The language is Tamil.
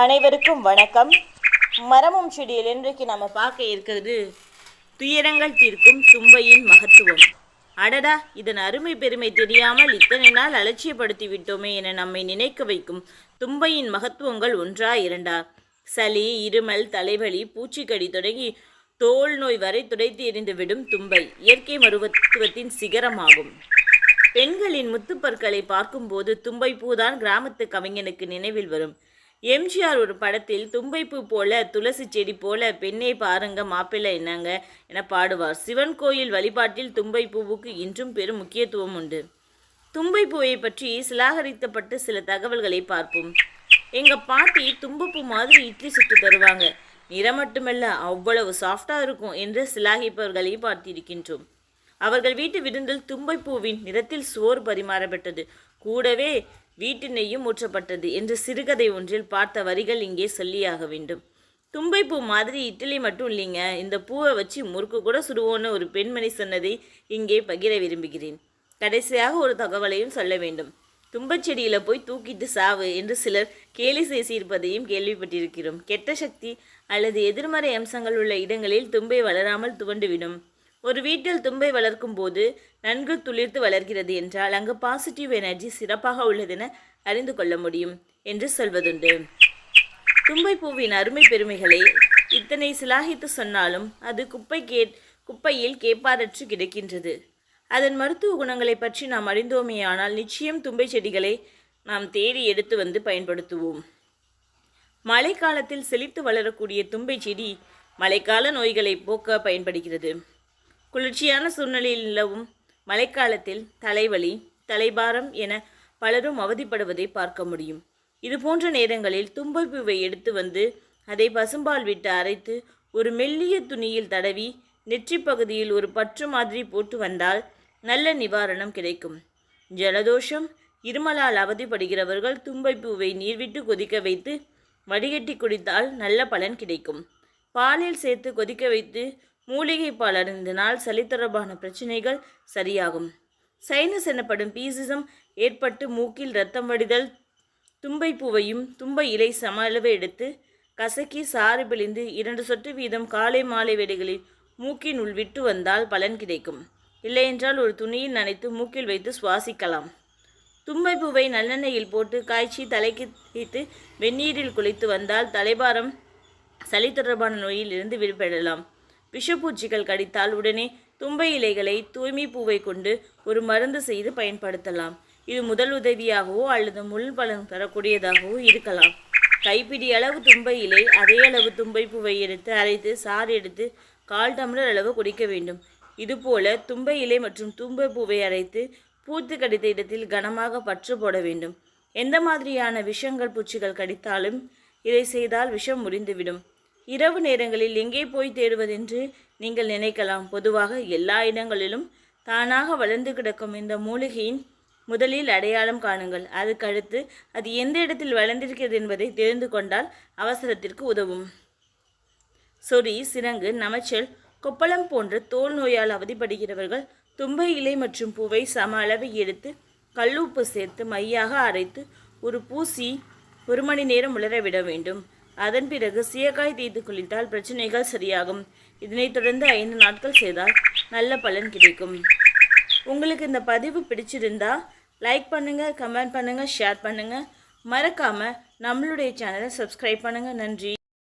அனைவருக்கும் வணக்கம். மரமும் செடியில் இன்றைக்கு நம்ம பார்க்க இருக்கிறது துயரங்கள் தீர்க்கும் தும்பையின் மகத்துவம். அடடா இதன் அருமை பெருமை தெரியாமல் இத்தனை நாள் அலட்சியப்படுத்தி விட்டோமே என நம்மை நினைக்க வைக்கும் தும்பையின் மகத்துவங்கள் ஒன்றா இரண்டா? சளி இருமல் தலைவலி பூச்சிக்கடி தொடங்கி தோல் நோய் வரை துடைத்து எறிந்துவிடும் தும்பை இயற்கை மருத்துவத்தின் சிகரமாகும். பெண்களின் முத்துப்பற்களை பார்க்கும்போது தும்பை பூதான் கிராமத்து கவிஞனுக்கு நினைவில் வரும். எம்ஜிஆர் ஒரு படத்தில் தும்பைப்பூ போல துளசி செடி போல பெண்ணை பாருங்க மாப்பிள்ளை என்னங்க என பாடுவார். சிவன் கோயில் வழிபாட்டில் தும்பைப்பூவுக்கு இன்றும் பெரும் முக்கியத்துவம் உண்டு. தும்பைப்பூவை பற்றி சிலாகரிக்கப்பட்டு சில தகவல்களை பார்ப்போம். எங்க பாட்டி தும்பப்பூ மாதிரி இட்லி சுட்டு தருவாங்க. நிறம் மட்டுமல்ல அவ்வளவு சாஃப்டா இருக்கும் என்று சிலாகிப்பவர்களை பார்த்திருக்கின்றோம். அவர்கள் வீட்டு விருந்தில் தும்பைப்பூவின் நிறத்தில் சோறு பரிமாறப்பட்டது. கூடவே வீட்டு நெய்யும் ஊற்றப்பட்டது என்று சிறுகதை ஒன்றில் பார்த்த வரிகள் இங்கே சொல்லியாக வேண்டும். தும்பைப்பூ மாதிரி இட்லி மட்டும் இல்லைங்க. இந்த பூவை வச்சு முறுக்கு கூட சுடுவோன்னு ஒரு பெண்மணி சொன்னதை இங்கே பகிர விரும்புகிறேன். கடைசியாக ஒரு தகவலையும் சொல்ல வேண்டும். தும்பச்செடியில் போய் தூக்கிட்டு சாவு என்று சிலர் கேலி செய்திருப்பதையும் கேள்விப்பட்டிருக்கிறோம். கெட்ட சக்தி அல்லது எதிர்மறை அம்சங்கள் உள்ள இடங்களில் தும்பை வளராமல் துவண்டுவிடும். ஒரு வீட்டில் தும்பை வளர்க்கும் போது நன்கு துளிர்த்து வளர்கிறது என்றால் அங்கு பாசிட்டிவ் எனர்ஜி சிறப்பாக உள்ளதென அறிந்து கொள்ள முடியும் என்று சொல்வதுண்டு. தும்பை பூவின் அருமை பெருமைகளை இத்தனை சிலாகித்து சொன்னாலும் அது குப்பை கே குப்பையில் கேப்பாரற்று கிடைக்கின்றது. அதன் மருத்துவ குணங்களை பற்றி நாம் அறிந்தோமேயானால் நிச்சயம் தும்பை செடிகளை நாம் தேடி எடுத்து வந்து பயன்படுத்துவோம். மழைக்காலத்தில் செழித்து வளரக்கூடிய தும்பை செடி மழைக்கால நோய்களை போக்க பயன்படுகிறது. குளிர்ச்சியான சூழ்நிலையில் நிலவும் மழைக்காலத்தில் தலைவலி தலைபாரம் என பலரும் அவதிப்படுவதை பார்க்க முடியும். இது போன்ற நேரங்களில் தும்பைப்பூவை எடுத்து வந்து அதை பசும்பால் விட்டு அரைத்து ஒரு மெல்லிய துணியில் தடவி நெற்றி பகுதியில் ஒரு பற்று மாதிரி போட்டு வந்தால் நல்ல நிவாரணம் கிடைக்கும். ஜலதோஷம் இருமலால் அவதிப்படுகிறவர்கள் தும்பைப்பூவை நீர்விட்டு கொதிக்க வைத்து வடிகட்டி குடித்தால் நல்ல பலன் கிடைக்கும். பாலில் சேர்த்து கொதிக்க வைத்து மூலிகை பால் அருந்தினால் சளி தொடர்பான பிரச்சனைகள் சரியாகும். சைனஸ் எனப்படும் பீசிசம் ஏற்பட்டு மூக்கில் ரத்தம் வடிதல் தும்பை பூவையும் தும்பை இலை சம அளவு எடுத்து கசக்கி சாறு பிழிந்து இரண்டு சொட்டு வீதம் காலை மாலை வேளைகளில் மூக்கின் உள் விட்டு வந்தால் பலன் கிடைக்கும். இல்லையென்றால் ஒரு துணியில் நனைத்து மூக்கில் வைத்து சுவாசிக்கலாம். தும்பை பூவை நல்லெண்ணெயில் போட்டு காய்ச்சி தலைக்கு தேய்த்து வெந்நீரில் குளித்து வந்தால் தலைபாரம் சளி தொடர்பான நோயில் இருந்து விடுபடலாம். விஷப்பூச்சிகள் கடித்தால் உடனே தும்பை இலைகளை தூய்மை பூவை கொண்டு ஒரு மருந்து செய்து பயன்படுத்தலாம். இது முதல் உதவியாகவோ அல்லது முள் பலன் தரக்கூடியதாகவோ இருக்கலாம். கைப்பிடி அளவு தும்பை இலை அதே அளவு தும்பை பூவை எடுத்து அரைத்து சாறு எடுத்து கால் டம்ளர் அளவு குடிக்க வேண்டும். இதுபோல தும்பை இலை மற்றும் தும்பை பூவை அரைத்து பூத்து கடித்த இடத்தில் கனமாக பற்று போட வேண்டும். எந்த மாதிரியான விஷங்கள் பூச்சிகள் கடித்தாலும் இதை செய்தால் விஷம் முறிந்துவிடும். இரவு நேரங்களில் எங்கே போய் தேடுவதென்று நீங்கள் நினைக்கலாம். பொதுவாக எல்லா இடங்களிலும் தானாக வளர்ந்து கிடக்கும் இந்த மூலிகையின் முதலில் அடையாளம் காணுங்கள். அதுக்கடுத்து அது எந்த இடத்தில் வளர்ந்திருக்கிறது என்பதை தெரிந்து கொண்டால் அவசரத்திற்கு உதவும். சொறி சிரங்கு நமைச்சல் கொப்பளம் போன்ற தோல் நோயால் அவதிப்படுகிறவர்கள் தும்பை இலை மற்றும் பூவை சம அளவு எடுத்து கல்லுப்பு சேர்த்து மையாக அரைத்து ஒரு பூசி ஒரு மணி நேரம் உலர விட வேண்டும். அதன் பிறகு சீயக்காய் தேய்த்து குளித்தால் பிரச்சனைகள் சரியாகும். இதனைத் தொடர்ந்து ஐந்து நாட்கள் செய்தால் நல்ல பலன் கிடைக்கும். உங்களுக்கு இந்த பதிவு பிடிச்சிருந்தா லைக் பண்ணுங்கள் கமெண்ட் பண்ணுங்கள் ஷேர் பண்ணுங்கள் மறக்காமல் நம்மளுடைய சேனலை சப்ஸ்கிரைப் பண்ணுங்கள் நன்றி.